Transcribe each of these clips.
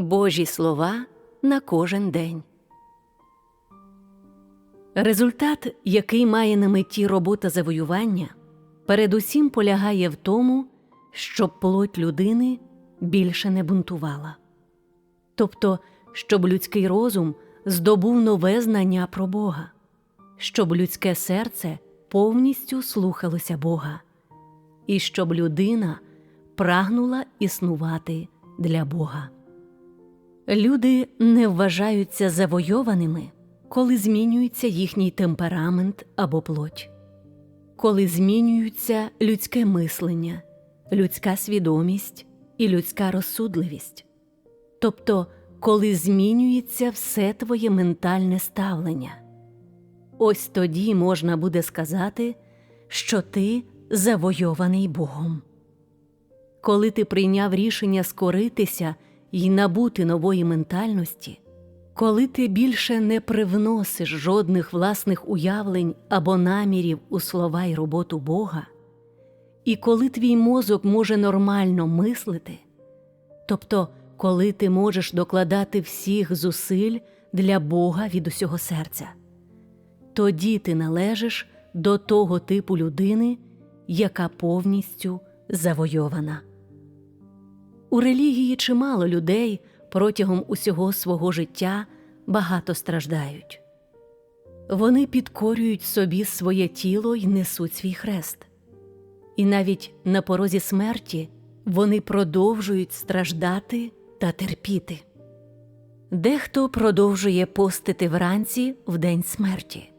Божі слова на кожен день. Результат, який має на меті робота завоювання, передусім полягає в тому, щоб плоть людини більше не бунтувала. Тобто, щоб людський розум здобув нове знання про Бога, щоб людське серце повністю слухалося Бога, і щоб людина прагнула існувати для Бога. Люди не вважаються завойованими, коли змінюється їхній темперамент або плоть, коли змінюється людське мислення, людська свідомість і людська розсудливість, тобто коли змінюється все твоє ментальне ставлення. Ось тоді можна буде сказати, що ти завойований Богом. Коли ти прийняв рішення скоритися і набути нової ментальності, коли ти більше не привносиш жодних власних уявлень або намірів у слова й роботу Бога, і коли твій мозок може нормально мислити, тобто коли ти можеш докладати всіх зусиль для Бога від усього серця, тоді ти належиш до того типу людини, яка повністю завойована. У релігії чимало людей протягом усього свого життя багато страждають. Вони підкорюють собі своє тіло і несуть свій хрест. І навіть на порозі смерті вони продовжують страждати та терпіти. Дехто продовжує постити вранці в день смерті.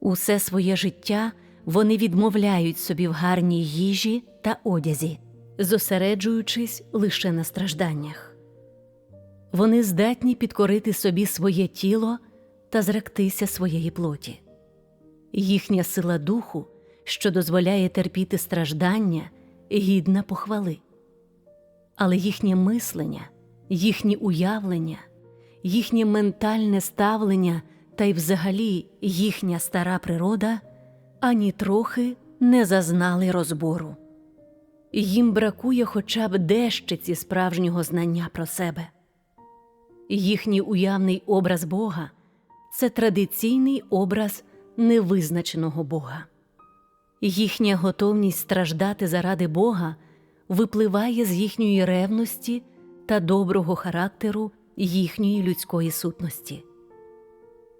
Усе своє життя вони відмовляють собі в гарній їжі та одязі, зосереджуючись лише на стражданнях. Вони здатні підкорити собі своє тіло та зректися своєї плоті. Їхня сила духу, що дозволяє терпіти страждання, гідна похвали. Але їхнє мислення, їхні уявлення, їхнє ментальне ставлення та й взагалі їхня стара природа ані трохи не зазнали розбору. Їм бракує хоча б дещиці справжнього знання про себе. Їхній уявний образ Бога це традиційний образ невизначеного Бога. Їхня готовність страждати заради Бога випливає з їхньої ревності та доброго характеру їхньої людської сутності.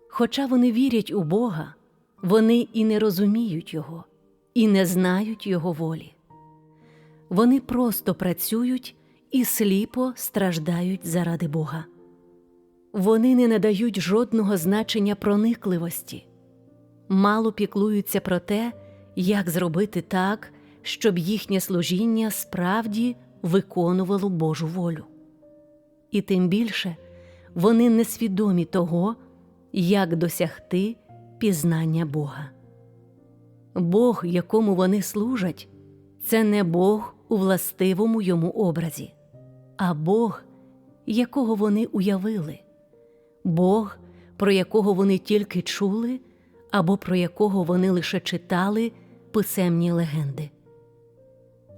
Хоча вони вірять у Бога, вони і не розуміють Його, і не знають Його волі. Вони просто працюють і сліпо страждають заради Бога. Вони не надають жодного значення проникливості, мало піклуються про те, як зробити так, щоб їхнє служіння справді виконувало Божу волю. І тим більше вони несвідомі того, як досягти пізнання Бога. Бог, якому вони служать, це не Бог у властивому йому образі, а Бог, якого вони уявили, Бог, про якого вони тільки чули, або про якого вони лише читали писемні легенди.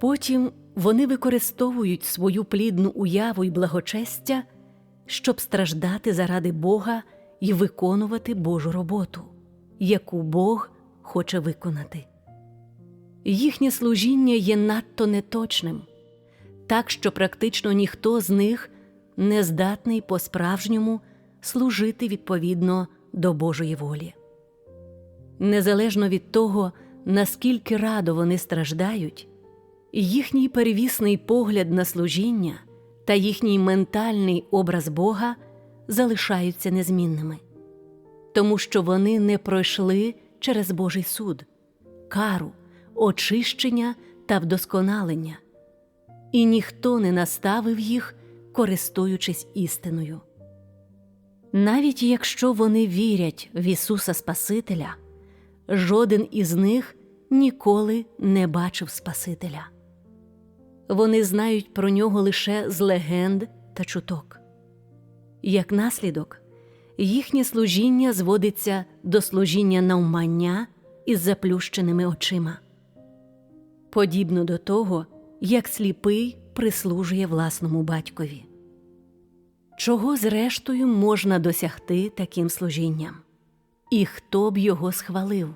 Потім вони використовують свою плідну уяву й благочестя, щоб страждати заради Бога і виконувати Божу роботу, яку Бог хоче виконати. Їхнє служіння є надто неточним, так що практично ніхто з них не здатний по-справжньому служити відповідно до Божої волі. Незалежно від того, наскільки радо вони страждають, їхній перевісний погляд на служіння та їхній ментальний образ Бога залишаються незмінними, тому що вони не пройшли через Божий суд, кару, очищення та вдосконалення, і ніхто не наставив їх, користуючись істиною. Навіть якщо вони вірять в Ісуса Спасителя, жоден із них ніколи не бачив Спасителя. Вони знають про нього лише з легенд та чуток. Як наслідок, їхнє служіння зводиться до служіння навмання із заплющеними очима, подібно до того, як сліпий прислужує власному батькові. Чого зрештою можна досягти таким служінням? І хто б його схвалив?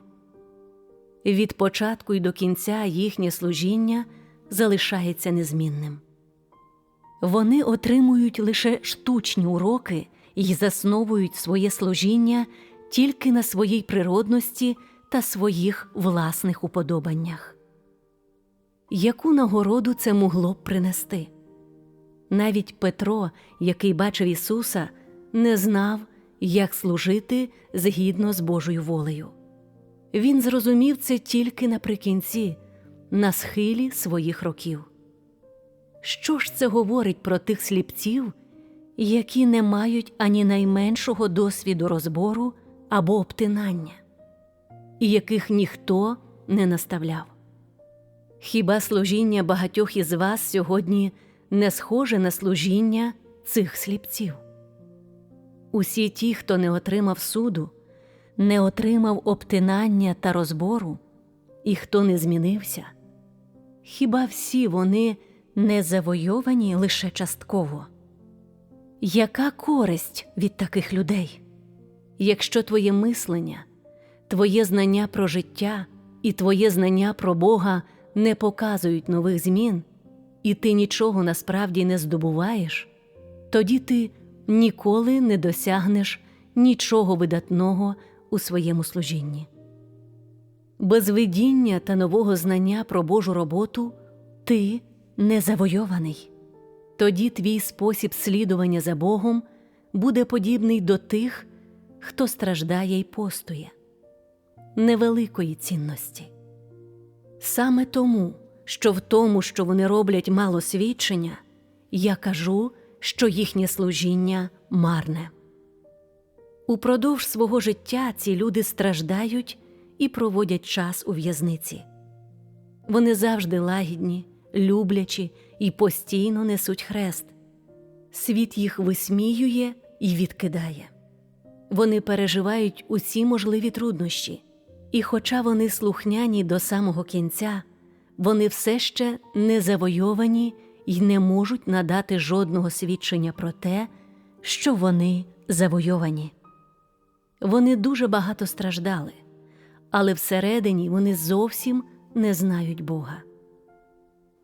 Від початку й до кінця їхнє служіння залишається незмінним. Вони отримують лише штучні уроки і засновують своє служіння тільки на своїй природності та своїх власних уподобаннях. Яку нагороду це могло б принести? Навіть Петро, який бачив Ісуса, не знав, як служити згідно з Божою волею. Він зрозумів це тільки наприкінці, на схилі своїх років. Що ж це говорить про тих сліпців, які не мають ані найменшого досвіду розбору або обтинання, і яких ніхто не наставляв? Хіба служіння багатьох із вас сьогодні не схоже на служіння цих сліпців? Усі ті, хто не отримав суду, не отримав обтинання та розбору, і хто не змінився, хіба всі вони не завойовані лише частково? Яка користь від таких людей? Якщо твоє мислення, твоє знання про життя і твоє знання про Бога не показують нових змін, і ти нічого насправді не здобуваєш, тоді ти ніколи не досягнеш нічого видатного у своєму служінні. Без видіння та нового знання про Божу роботу ти не завойований. Тоді твій спосіб слідування за Богом буде подібний до тих, хто страждає й постує, невеликої цінності. Саме тому, що в тому, що вони роблять мало свідчення, я кажу, що їхнє служіння марне. Упродовж свого життя ці люди страждають і проводять час у в'язниці. Вони завжди лагідні, люблячі і постійно несуть хрест. Світ їх висміює і відкидає. Вони переживають усі можливі труднощі, і, хоча вони слухняні до самого кінця, вони все ще не завойовані і не можуть надати жодного свідчення про те, що вони завойовані. Вони дуже багато страждали, але всередині вони зовсім не знають Бога.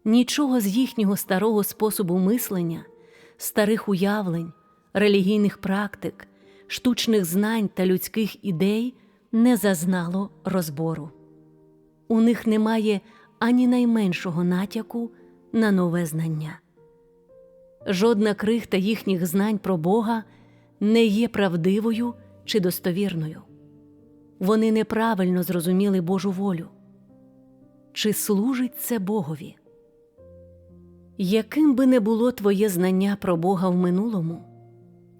Нічого з їхнього старого способу мислення, старих уявлень, релігійних практик, штучних знань та людських ідей не зазнало розбору. У них немає ані найменшого натяку на нове знання. Жодна крихта їхніх знань про Бога не є правдивою чи достовірною. Вони неправильно зрозуміли Божу волю. Чи служить це Богові? Яким би не було твоє знання про Бога в минулому,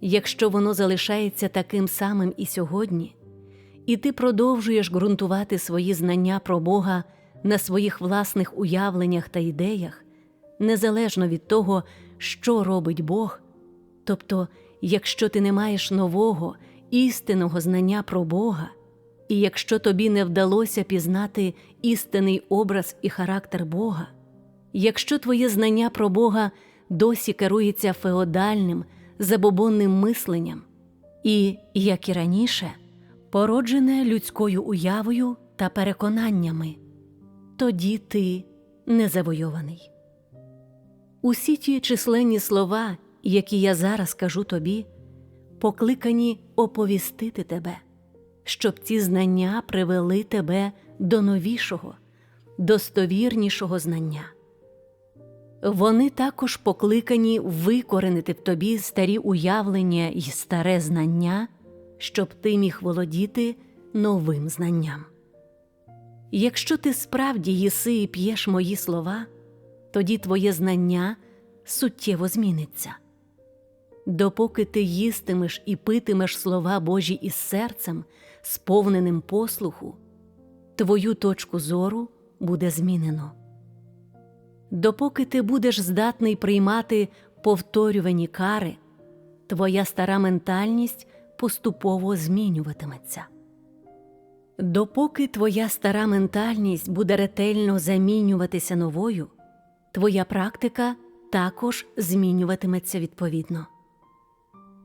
якщо воно залишається таким самим і сьогодні, і ти продовжуєш ґрунтувати свої знання про Бога на своїх власних уявленнях та ідеях, незалежно від того, що робить Бог, тобто, якщо ти не маєш нового, істинного знання про Бога, і якщо тобі не вдалося пізнати істинний образ і характер Бога, якщо твоє знання про Бога досі керується феодальним, забобонним мисленням, і, як і раніше, породжене людською уявою та переконаннями, тоді ти не завойований. Усі ті численні слова, які я зараз кажу тобі, покликані оповістити тебе, щоб ці знання привели тебе до новішого, достовірнішого знання. Вони також покликані викоренити в тобі старі уявлення і старе знання, щоб ти міг володіти новим знанням. Якщо ти справді їси і п'єш мої слова, тоді твоє знання суттєво зміниться. Допоки ти їстимеш і питимеш слова Божі із серцем, сповненим послуху, твою точку зору буде змінено. Допоки ти будеш здатний приймати повторювані кари, твоя стара ментальність поступово змінюватиметься. Допоки твоя стара ментальність буде ретельно замінюватися новою, твоя практика також змінюватиметься відповідно.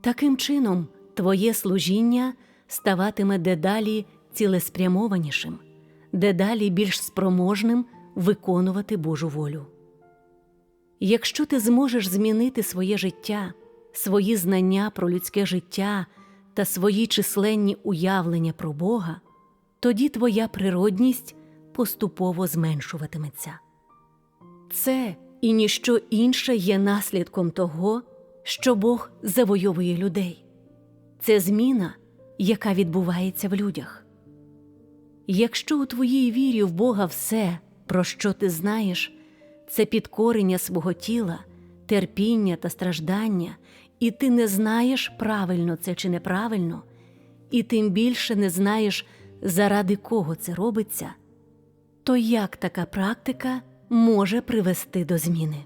Таким чином, твоє служіння ставатиме дедалі цілеспрямованішим, дедалі більш спроможним виконувати Божу волю. Якщо ти зможеш змінити своє життя, свої знання про людське життя та свої численні уявлення про Бога, тоді твоя природність поступово зменшуватиметься. Це і ніщо інше є наслідком того, що Бог завойовує людей. Це зміна, яка відбувається в людях. Якщо у твоїй вірі в Бога все, про що ти знаєш, це підкорення свого тіла, терпіння та страждання, і ти не знаєш, правильно це чи неправильно, і тим більше не знаєш, заради кого це робиться, то як така практика може привести до зміни?